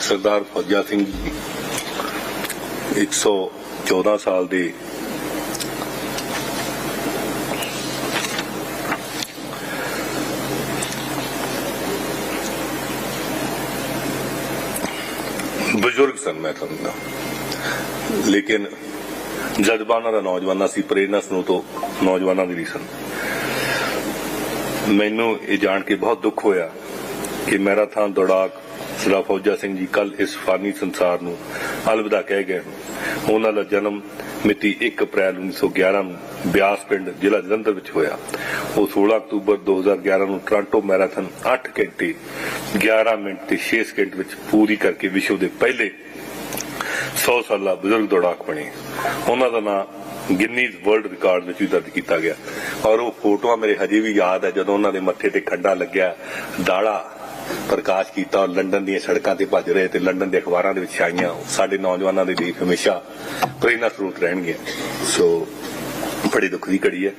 ਸਰਦਾਰ ਫੌਜਾ ਸਿੰਘ ਜੀ 114 ਸਾਲ ਦੇ ਬਜ਼ੁਰਗ ਸਨ ਮੈਂ ਸਮਝਦਾ ਲੇਕਿਨ ਜਜ਼ਬਾਨਾਂ ਦਾ ਨੌਜਵਾਨਾਂ ਸੀ ਪ੍ਰੇਰਨਾ ਸਨੋ ਤੋਂ ਨੌਜਵਾਨਾਂ ਦੀ ਵੀ ਸਨ। ਮੈਨੂੰ ਇਹ ਜਾਣ ਕੇ ਬਹੁਤ ਦੁੱਖ ਹੋਇਆ ਕਿ ਮੈਰਾਥਨ ਦੌੜਾਕ ਸਰਾ ਫੌਜਾ ਸਿੰਘ ਜੀ ਕੱਲ ਇਸ ਫਾਨੀ ਸੰਸਾਰ ਨੂੰ ਅਲਵਿਦਾ ਕਹਿ ਗਏ ਉਹਨਾਂ ਦਾ ਜਨਮ ਮਿਤੀ 1 ਅਪ੍ਰੈਲ 1911 ਨੂੰ ਬਿਆਸ ਪਿੰਡ ਜ਼ਿਲ੍ਹਾ ਜਲੰਧਰ ਵਿੱਚ ਹੋਇਆ। ਉਹ 16 ਅਕਤੂਬਰ 2011 ਨੂੰ ਟੋਰਾਂਟੋ ਮੈਰਾਥਨ 8 ਘੰਟੇ 11 ਮਿੰਟ ਤੇ 6 ਸਕਿੰਟ ਵਿੱਚ ਪੂਰੀ ਕਰਕੇ ਵਿਸ਼ਵ ਦੇ ਪਹਿਲੇ 100 ਸਾਲਾ ਬਜ਼ੁਰਗ ਦੌੜਾਕ ਬਣੇ। ਉਹਨਾਂ ਦਾ ਨਾਮ ਗਿਨੀਜ਼ ਵਰਲਡ ਰਿਕਾਰਡ ਵਿੱਚ ਵੀ ਦਰਜ ਕੀਤਾ ਗਿਆ। ਔਰ ਉਹ ਫੋਟੋਆਂ ਮੇਰੇ ਹਜੇ ਵੀ ਯਾਦ ਹੈ ਜਦੋਂ ਉਹਨਾਂ ਦੇ ਮੱਥੇ ਤੇ ਖੰਡਾ ਲੱਗਿਆ, ਦਾੜਾ ਪ੍ਰਕਾਸ਼ ਕੀਤਾ ਔਰ ਲੰਡਨ ਦੀਆਂ ਸੜਕਾਂ ਤੇ ਭੱਜ ਰਹੇ ਤੇ ਲੰਡਨ ਦੇ ਅਖਬਾਰਾਂ ਦੇ ਵਿੱਚ ਆਈਆਂ ਸਾਡੇ ਨੌਜਵਾਨਾਂ ਦੇ ਲਈ ਹਮੇਸ਼ਾ ਪ੍ਰੇਰਨਾ ਸਰੋਤ ਰਹਿਣਗੇ ਸੋ ਬੜੀ ਦੁੱਖ ਦੀ ਘੜੀ ਹੈ।